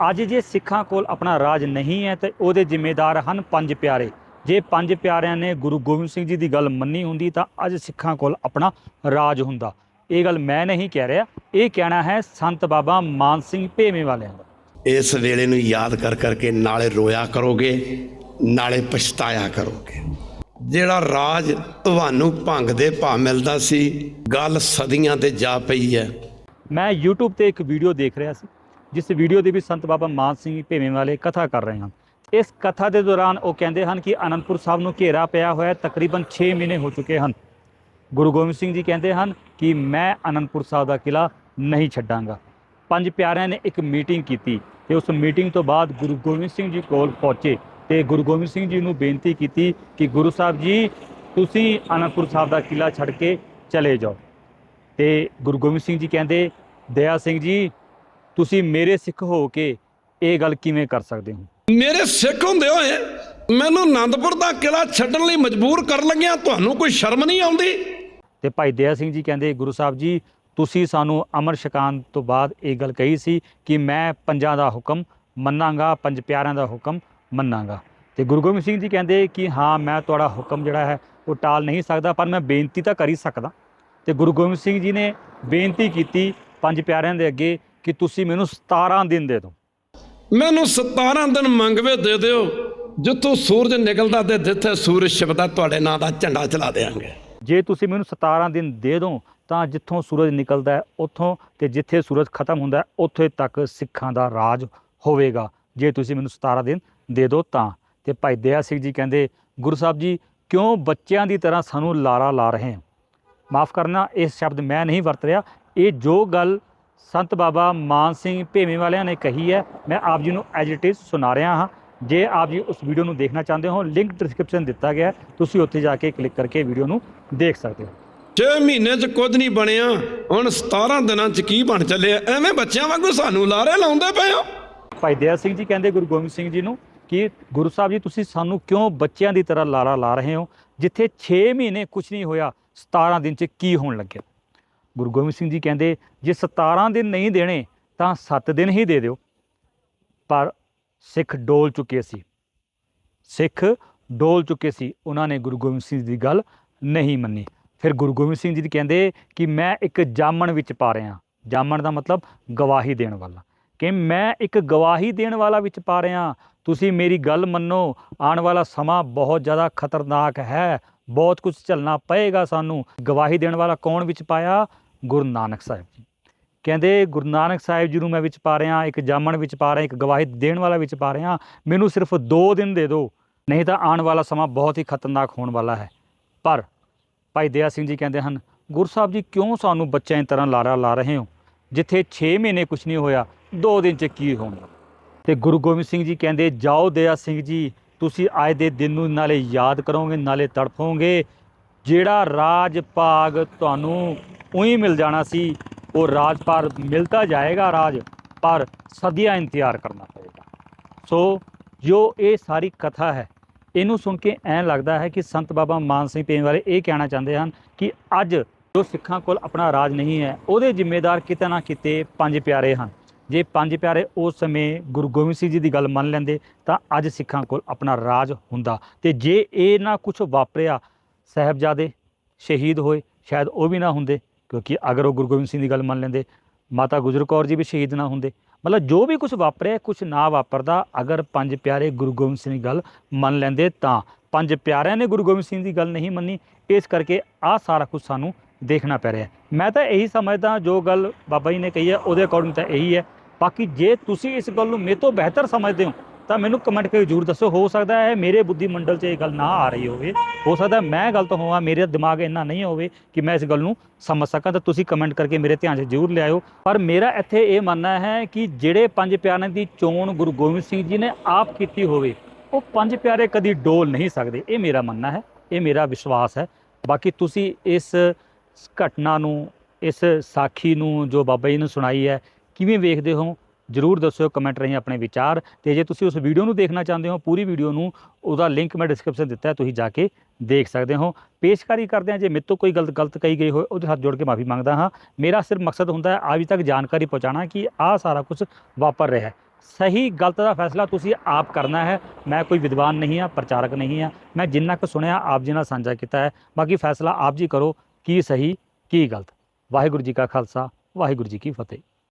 ਅੱਜ ਜੇ ਸਿੱਖਾਂ ਕੋਲ ਆਪਣਾ ਰਾਜ ਨਹੀਂ ਹੈ ਤੇ ਉਹਦੇ ਜ਼ਿੰਮੇਦਾਰ ਹਨ ਪੰਜ ਪਿਆਰੇ। ਜੇ ਪੰਜ ਪਿਆਰਿਆਂ ਨੇ ਗੁਰੂ ਗੋਬਿੰਦ ਸਿੰਘ ਜੀ ਦੀ ਗੱਲ ਮੰਨੀ ਹੁੰਦੀ ਤਾਂ ਅੱਜ ਸਿੱਖਾਂ ਕੋਲ ਆਪਣਾ ਰਾਜ ਹੁੰਦਾ। ਇਹ ਗੱਲ ਮੈਂ ਨਹੀਂ ਕਹਿ ਰਿਹਾ ਇਹ ਕਹਿਣਾ ਹੈ ਸੰਤ ਬਾਬਾ ਮਾਨ ਸਿੰਘ ਭੇਵੇਂ ਵਾਲਿਆਂ ਦਾ। ਇਸ ਵੇਲੇ ਨੂੰ ਯਾਦ ਕਰ ਕਰਕੇ ਨਾਲੇ ਰੋਇਆ ਕਰੋਗੇ ਨਾਲੇ ਪਛਤਾਇਆ ਕਰੋਗੇ। ਜਿਹੜਾ ਰਾਜ ਤੁਹਾਨੂੰ ਭੰਗ ਦੇ ਭਾਅ ਮਿਲਦਾ ਸੀ ਗੱਲ ਸਦੀਆਂ ਤੇ ਜਾ ਪਈ ਹੈ। ਮੈਂ YouTube ਤੇ ਇੱਕ ਵੀਡੀਓ ਦੇਖ ਰਿਹਾ ਸੀ। ਜਿਸ ਵੀਡੀਓ ਦੇ ਵਿੱਚ ਸੰਤ ਬਾਬਾ ਮਾਨ ਸਿੰਘ ਭੇਵੇਂ ਵਾਲੇ ਕਥਾ ਕਰ ਰਹੇ ਹਨ। ਇਸ ਕਥਾ ਦੇ ਦੌਰਾਨ ਉਹ ਕਹਿੰਦੇ ਹਨ ਕਿ ਅਨੰਦਪੁਰ ਸਾਹਿਬ ਨੂੰ ਘੇਰਾ ਪਿਆ ਹੋਇਆ ਤਕਰੀਬਨ 6 ਮਹੀਨੇ ਹੋ ਚੁੱਕੇ ਹਨ। ਗੁਰੂ ਗੋਬਿੰਦ ਸਿੰਘ ਜੀ ਕਹਿੰਦੇ ਹਨ ਕਿ ਮੈਂ ਅਨੰਦਪੁਰ ਸਾਹਿਬ ਦਾ ਕਿਲਾ ਨਹੀਂ ਛੱਡਾਂਗਾ। ਪੰਜ ਪਿਆਰਿਆਂ ਨੇ ਇੱਕ ਮੀਟਿੰਗ ਕੀਤੀ ਤੇ ਉਸ ਮੀਟਿੰਗ ਤੋਂ ਬਾਅਦ ਗੁਰੂ ਗੋਬਿੰਦ ਸਿੰਘ ਜੀ ਕੋਲ ਪਹੁੰਚੇ ਤੇ ਗੁਰੂ ਗੋਬਿੰਦ ਸਿੰਘ ਜੀ ਨੂੰ ਬੇਨਤੀ ਕੀਤੀ ਕਿ ਗੁਰੂ ਸਾਹਿਬ ਜੀ, ਤੁਸੀਂ ਅਨੰਦਪੁਰ ਸਾਹਿਬ ਦਾ ਕਿਲਾ ਛੱਡ ਕੇ ਚਲੇ ਜਾਓ। ਤੇ ਗੁਰੂ ਗੋਬਿੰਦ ਸਿੰਘ ਜੀ ਕਹਿੰਦੇ, ਦਇਆ ਸਿੰਘ ਜੀ ਤੁਸੀਂ ਮੇਰੇ ਸਿੱਖ ਹੋ ਕੇ ਇਹ ਗੱਲ ਕਿਵੇਂ ਕਰ ਸਕਦੇ ਹੋ? ਮੇਰੇ ਸਿੱਖ ਹੁੰਦੇ ਹੋਏ ਮੈਨੂੰ ਆਨੰਦਪੁਰ ਦਾ ਕਿਲਾ ਛੱਡਣ ਲਈ ਮਜਬੂਰ ਕਰ ਲੱਗਿਆ ਤੁਹਾਨੂੰ ਕੋਈ ਸ਼ਰਮ ਨਹੀਂ ਆਉਂਦੀ? ਤੇ ਭਾਈ ਦਇਆ ਸਿੰਘ ਜੀ ਕਹਿੰਦੇ ਗੁਰੂ ਸਾਹਿਬ ਜੀ ਤੁਸੀਂ ਸਾਨੂੰ ਅਮਰ ਸ਼ਕਾਨ ਤੋਂ ਬਾਅਦ ਇਹ ਗੱਲ ਕਹੀ ਸੀ ਕਿ ਮੈਂ ਪੰਜਾਂ ਦਾ ਹੁਕਮ ਮੰਨਾਂਗਾ ਪੰਜ ਪਿਆਰਿਆਂ ਦਾ ਹੁਕਮ ਮੰਨਾਂਗਾ। ਤੇ ਗੁਰੂ ਗੋਬਿੰਦ ਸਿੰਘ ਜੀ ਕਹਿੰਦੇ ਕਿ ਹਾਂ ਮੈਂ ਤੁਹਾਡਾ ਹੁਕਮ ਜਿਹੜਾ ਹੈ ਉਹ ਟਾਲ ਨਹੀਂ ਸਕਦਾ ਪਰ ਮੈਂ ਬੇਨਤੀ ਤਾਂ ਕਰ ਹੀ ਸਕਦਾ। ਤੇ ਗੁਰੂ ਗੋਬਿੰਦ ਸਿੰਘ ਜੀ ਨੇ ਬੇਨਤੀ ਕੀਤੀ ਪੰਜ ਪਿਆਰਿਆਂ ਦੇ ਅੱਗੇ ਕਿ ਤੁਸੀਂ ਮੈਨੂੰ 17 ਦਿਨ ਦੇ ਦਿਓ। ਮੈਨੂੰ 17 ਦਿਨ ਮੰਗਵੇ ਦੇ ਦਿਓ ਜਿੱਥੋਂ ਸੂਰਜ ਨਿਕਲਦਾ ਤੇ ਜਿੱਥੇ ਸੂਰਜ ਛਿਪਦਾ ਤੁਹਾਡੇ ਨਾਂ ਦਾ ਝੰਡਾ ਚਲਾ ਦੇਵਾਂਗੇ ਜੇ ਤੁਸੀਂ ਮੈਨੂੰ 17 ਦਿਨ ਦੇ ਦਿਓ ਤਾਂ ਜਿੱਥੋਂ ਸੂਰਜ ਨਿਕਲਦਾ ਹੈ ਉੱਥੋਂ ਤੇ ਜਿੱਥੇ ਸੂਰਜ ਖਤਮ ਹੁੰਦਾ ਹੈ ਉੱਥੇ ਤੱਕ ਸਿੱਖਾਂ ਦਾ ਰਾਜ ਹੋਵੇਗਾ। ਜੇ ਤੁਸੀਂ ਮੈਨੂੰ 17 ਦਿਨ ਦੇ ਦਿਓ ਤਾਂ। ਤੇ ਭਾਈ ਦਇਆ ਸਿੰਘ ਜੀ ਕਹਿੰਦੇ ਗੁਰੂ ਸਾਹਿਬ ਜੀ ਕਿਉਂ ਬੱਚਿਆਂ ਦੀ ਤਰ੍ਹਾਂ ਸਾਨੂੰ ਲਾਰਾ ਲਾ ਰਹੇ ਹੋ? ਮਾਫ ਕਰਨਾ ਇਹ ਸ਼ਬਦ ਮੈਂ ਨਹੀਂ ਵਰਤ ਰਿਹਾ। ਇਹ ਜੋ ਗੱਲ ਸੰਤ ਬਾਬਾ ਮਾਨ ਸਿੰਘ ਭੇਵੇਂ ਵਾਲਿਆਂ ਨੇ ਕਹੀ ਹੈ ਮੈਂ ਆਪ ਜੀ ਨੂੰ ਐਜ ਇਟ ਇਜ਼ ਸੁਣਾ ਰਿਹਾ ਹਾਂ। ਜੇ ਆਪ ਜੀ ਉਸ ਵੀਡੀਓ ਨੂੰ ਦੇਖਣਾ ਚਾਹੁੰਦੇ ਹੋ ਲਿੰਕ ਡਿਸਕ੍ਰਿਪਸ਼ਨ ਦਿੱਤਾ ਗਿਆ ਤੁਸੀਂ ਉੱਥੇ ਜਾ ਕੇ ਕਲਿੱਕ ਕਰਕੇ ਵੀਡੀਓ ਨੂੰ ਦੇਖ ਸਕਦੇ ਹੋ। 6 ਮਹੀਨੇ 'ਚ ਕੁਝ ਨਹੀਂ ਬਣਿਆ ਹੁਣ 17 ਦਿਨਾਂ 'ਚ ਕੀ ਬਣ ਚੱਲਿਆ ਐਵੇਂ ਬੱਚਿਆਂ ਵਾਂਗੂ ਸਾਨੂੰ ਲਾਰੇ ਲਾਉਂਦੇ ਪਏ ਹੋ। ਭਾਈ ਦਇਆ ਸਿੰਘ ਜੀ ਕਹਿੰਦੇ ਗੁਰੂ ਗੋਬਿੰਦ ਸਿੰਘ ਜੀ ਨੂੰ ਕਿ ਗੁਰੂ ਸਾਹਿਬ ਜੀ ਤੁਸੀਂ ਸਾਨੂੰ ਕਿਉਂ ਬੱਚਿਆਂ ਦੀ ਤਰ੍ਹਾਂ ਲਾਰਾ ਲਾ ਰਹੇ ਹੋ? ਜਿੱਥੇ 6 ਮਹੀਨੇ ਕੁਝ ਨਹੀਂ ਹੋਇਆ 17 ਦਿਨ 'ਚ ਕੀ ਹੋਣ ਲੱਗਿਆ? ਗੁਰੂ ਗੋਬਿੰਦ ਸਿੰਘ ਜੀ ਕਹਿੰਦੇ, ਜੇ 17 ਦਿਨ ਨਹੀਂ ਦੇਣੇ, ਤਾਂ 7 ਦਿਨ ਹੀ ਦੇ ਦਿਓ। ਪਰ ਸਿੱਖ ਡੋਲ ਚੁੱਕੇ ਸੀ। ਸਿੱਖ ਡੋਲ ਚੁੱਕੇ ਸੀ। ਉਹਨਾਂ ਨੇ ਗੁਰੂ ਗੋਬਿੰਦ ਸਿੰਘ ਜੀ ਦੀ ਗੱਲ ਨਹੀਂ ਮੰਨੀ। ਫਿਰ ਗੁਰੂ ਗੋਬਿੰਦ ਸਿੰਘ ਜੀ ਕਹਿੰਦੇ ਕਿ ਮੈਂ ਇੱਕ ਜਾਮਣ ਵਿੱਚ ਪਾ ਰਿਹਾ। ਜਾਮਣ ਦਾ ਮਤਲਬ ਗਵਾਹੀ ਦੇਣ ਵਾਲਾ। ਕਿ ਮੈਂ ਇੱਕ ਗਵਾਹੀ ਦੇਣ ਵਾਲਾ ਵਿੱਚ ਪਾ ਰਿਹਾ। ਤੁਸੀਂ ਮੇਰੀ ਗੱਲ ਮੰਨੋ। ਆਉਣ ਵਾਲਾ ਸਮਾਂ ਬਹੁਤ ਜ਼ਿਆਦਾ ਖਤਰਨਾਕ ਹੈ। ਬਹੁਤ ਕੁਝ ਝੱਲਣਾ ਪਏਗਾ ਸਾਨੂੰ। ਗਵਾਹੀ ਦੇਣ ਵਾਲਾ ਕੌਣ ਵਿੱਚ ਪਾਇਆ? ਗੁਰੂ ਨਾਨਕ ਸਾਹਿਬ ਜੀ। ਕਹਿੰਦੇ ਗੁਰੂ ਨਾਨਕ ਸਾਹਿਬ ਜੀ ਨੂੰ ਮੈਂ ਵਿੱਚ ਪਾ ਰਿਹਾ, ਇੱਕ ਜਾਮਣ ਵਿੱਚ ਪਾ ਰਿਹਾ, ਇੱਕ ਗਵਾਹੀ ਦੇਣ ਵਾਲਾ ਵਿੱਚ ਪਾ ਰਿਹਾ, ਮੈਨੂੰ ਸਿਰਫ 2 ਦਿਨ ਦੇ ਦਿਓ, ਨਹੀਂ ਤਾਂ ਆਉਣ ਵਾਲਾ ਸਮਾਂ ਬਹੁਤ ਹੀ ਖਤਰਨਾਕ ਹੋਣ ਵਾਲਾ ਹੈ। ਪਰ ਭਾਈ ਦਇਆ ਸਿੰਘ ਜੀ ਕਹਿੰਦੇ ਹਨ, ਗੁਰੂ ਸਾਹਿਬ ਜੀ ਕਿਉਂ ਸਾਨੂੰ ਬੱਚਿਆਂ ਦੀ ਤਰ੍ਹਾਂ ਲਾਰਾ ਲਾ ਰਹੇ ਹੋ? ਜਿੱਥੇ 6 ਮਹੀਨੇ ਕੁਝ ਨਹੀਂ ਹੋਇਆ 2 ਦਿਨ ਚ ਕੀ ਹੋਣਾ? ਤੇ ਗੁਰੂ ਗੋਬਿੰਦ ਸਿੰਘ ਜੀ ਕਹਿੰਦੇ, ਜਾਓ ਦਇਆ ਸਿੰਘ ਜੀ, ਤੁਸੀਂ ਅੱਜ ਦੇ ਦਿਨ ਨੂੰ ਨਾਲੇ ਯਾਦ ਕਰੋਗੇ, ਨਾਲੇ ਤੜਫੋਗੇ ਜਿਹੜਾ ਰਾਜ ਭਾਗ ਤੁਹਾਨੂੰ ਉਹੀ ਮਿਲ ਜਾਣਾ ਸੀ, ਉਹ ਰਾਜ ਪਰ ਮਿਲਦਾ ਜਾਏਗਾ ਰਾਜ ਪਰ ਸਦੀਆਂ ਇੰਤਜ਼ਾਰ ਕਰਨਾ ਪਏਗਾ। ਸੋ ਜੋ ਇਹ ਸਾਰੀ ਕਥਾ ਹੈ, ਇਹਨੂੰ ਸੁਣ ਕੇ ਐਂ ਲੱਗਦਾ ਹੈ ਕਿ ਸੰਤ ਬਾਬਾ ਮਾਨ ਸਿੰਘ ਪੇਨ ਵਾਲੇ ਇਹ ਕਹਿਣਾ ਚਾਹੁੰਦੇ ਹਨ ਕਿ ਅੱਜ ਜੋ ਸਿੱਖਾਂ ਕੋਲ ਆਪਣਾ ਰਾਜ ਨਹੀਂ ਹੈ, ਉਹਦੇ ਜ਼ਿੰਮੇਦਾਰ ਕਿਤੇ ਨਾ ਕਿਤੇ ਪੰਜ ਪਿਆਰੇ ਹਨ। ਜੇ ਪੰਜ ਪਿਆਰੇ ਉਸ ਸਮੇਂ ਗੁਰੂ ਗੋਬਿੰਦ ਸਿੰਘ ਜੀ ਦੀ ਗੱਲ ਮੰਨ ਲੈਂਦੇ ਤਾਂ ਅੱਜ ਸਿੱਖਾਂ ਕੋਲ ਆਪਣਾ ਰਾਜ ਹੁੰਦਾ। ਤੇ ਜੇ ਇਹ ਨਾ ਕੁਝ ਵਾਪਰਿਆ ਸਾਹਿਬਜ਼ਾਦੇ ਸ਼ਹੀਦ ਹੋਏ, ਸ਼ਾਇਦ ਉਹ ਵੀ ਨਾ ਹੁੰਦੇ, ਕਿਉਂਕਿ ਅਗਰ ਉਹ ਗੁਰੂ ਗੋਬਿੰਦ ਸਿੰਘ ਦੀ ਗੱਲ ਮੰਨ ਲੈਂਦੇ, ਮਾਤਾ ਗੁਜਰ ਕੌਰ ਜੀ ਵੀ ਸ਼ਹੀਦ ਨਾ ਹੁੰਦੇ, ਮਤਲਬ ਜੋ ਵੀ ਕੁਝ ਵਾਪਰਿਆ ਕੁਝ ਨਾ ਵਾਪਰਦਾ, ਅਗਰ ਪੰਜ ਪਿਆਰੇ ਗੁਰੂ ਗੋਬਿੰਦ ਸਿੰਘ ਦੀ ਗੱਲ ਮੰਨ ਲੈਂਦੇ ਤਾਂ, ਪੰਜ ਪਿਆਰਿਆਂ ਨੇ ਗੁਰੂ ਗੋਬਿੰਦ ਸਿੰਘ ਦੀ ਗੱਲ ਨਹੀਂ ਮੰਨੀ, ਇਸ ਕਰਕੇ ਆਹ ਸਾਰਾ ਕੁਝ ਸਾਨੂੰ ਦੇਖਣਾ ਪੈ ਰਿਹਾ। ਮੈਂ ਤਾਂ ਇਹੀ ਸਮਝਦਾ, ਜੋ ਗੱਲ ਬਾਬਾ ਜੀ ਨੇ ਕਹੀ ਹੈ, ਉਹਦੇ ਅਕੋਰਡਿੰਗ ਤਾਂ ਇਹੀ ਹੈ। ਬਾਕੀ ਜੇ ਤੁਸੀਂ ਇਸ ਗੱਲ ਨੂੰ ਮੇਰੇ ਤੋਂ ਬਿਹਤਰ ਸਮਝਦੇ ਹੋ ਤਾਂ ਮੈਨੂੰ ਕਮੈਂਟ ਕਰਕੇ ਜ਼ਰੂਰ ਦੱਸੋ, ਹੋ ਸਕਦਾ ਹੈ ਮੇਰੇ ਬੁੱਧੀ ਮੰਡਲ 'ਚ ਇਹ ਗੱਲ ਨਾ ਆ ਰਹੀ ਹੋਵੇ। ਹੋ ਸਕਦਾ ਮੈਂ ਗਲਤ ਹੋਵਾਂ, ਮੇਰੇ ਦਿਮਾਗ ਇੰਨਾ ਨਹੀਂ ਹੋਵੇ ਕਿ ਮੈਂ ਇਸ ਗੱਲ ਨੂੰ ਸਮਝ ਸਕਾਂ, ਤਾਂ ਤੁਸੀਂ ਕਮੈਂਟ ਕਰਕੇ ਮੇਰੇ ਧਿਆਨ 'ਚ ਜ਼ਰੂਰ ਲਿਆਇਓ। ਪਰ ਮੇਰਾ ਇੱਥੇ ਇਹ ਮੰਨਣਾ ਹੈ ਕਿ ਜਿਹੜੇ ਪੰਜ ਪਿਆਰਿਆਂ ਦੀ ਚੋਣ ਗੁਰੂ ਗੋਬਿੰਦ ਸਿੰਘ ਜੀ ਨੇ ਆਪ ਕੀਤੀ ਹੋਵੇ, ਉਹ ਪੰਜ ਪਿਆਰੇ ਕਦੀ ਡੋਲ ਨਹੀਂ ਸਕਦੇ। ਇਹ ਮੇਰਾ ਮੰਨਣਾ ਹੈ, ਇਹ ਮੇਰਾ ਵਿਸ਼ਵਾਸ ਹੈ। ਬਾਕੀ ਤੁਸੀਂ ਇਸ ਘਟਨਾ ਨੂੰ, ਇਸ ਸਾਖੀ ਨੂੰ ਜੋ ਬਾਬਾ ਜੀ ਨੇ ਸੁਣਾਈ ਹੈ, ਕਿਵੇਂ ਵੇਖਦੇ ਹੋ? ਜਰੂਰ ਦੱਸਿਓ ਕਮੈਂਟ ਰਾਹੀਂ ਆਪਣੇ ਵਿਚਾਰ ਤੇ ਜੇ ਤੁਸੀਂ ਉਸ ਵੀਡੀਓ ਨੂੰ ਦੇਖਣਾ ਚਾਹੁੰਦੇ ਹੋ, ਪੂਰੀ ਵੀਡੀਓ ਨੂੰ ਉਹਦਾ ਲਿੰਕ ਮੈਂ ਡਿਸਕ੍ਰਿਪਸ਼ਨ ਦਿੱਤਾ ਹੈ, ਤੁਸੀਂ ਜਾ ਕੇ ਦੇਖ ਸਕਦੇ ਹੋ। ਪੇਸ਼ਕਾਰੀ ਕਰਦੇ ਹਾਂ, ਜੇ ਮੇਰੇ ਤੋਂ ਕੋਈ ਗਲਤ ਗਲਤ ਕਹੀ ਗਈ ਹੋਏ, ਉਹਦੇ ਹੱਥ ਜੋੜ ਕੇ ਮਾਫੀ ਮੰਗਦਾ ਹਾਂ। ਮੇਰਾ ਸਿਰਫ ਮਕਸਦ ਹੁੰਦਾ ਹੈ ਆਪ ਤੱਕ ਜਾਣਕਾਰੀ ਪਹੁੰਚਾਉਣਾ ਕਿ ਆਹ ਸਾਰਾ ਕੁਝ ਵਾਪਰ ਰਿਹਾ ਹੈ। ਸਹੀ, ਗਲਤ ਦਾ ਫੈਸਲਾ ਤੁਸੀਂ ਆਪ ਕਰਨਾ ਹੈ। ਮੈਂ ਕੋਈ ਵਿਦਵਾਨ ਨਹੀਂ ਹਾਂ, ਪ੍ਰਚਾਰਕ ਨਹੀਂ ਹਾਂ। ਮੈਂ ਜਿੰਨਾ ਕੁ ਸੁਣਿਆ, ਆਪ ਜੀ ਨਾਲ ਸਾਂਝਾ ਕੀਤਾ ਹੈ। ਬਾਕੀ ਫੈਸਲਾ ਆਪ ਜੀ ਕਰੋ, ਕੀ ਸਹੀ, ਕੀ ਗਲਤ। ਵਾਹਿਗੁਰੂ ਜੀ ਕਾ ਖਾਲਸਾ, ਵਾਹਿਗੁਰੂ ਜੀ ਕੀ ਫਤਿਹ।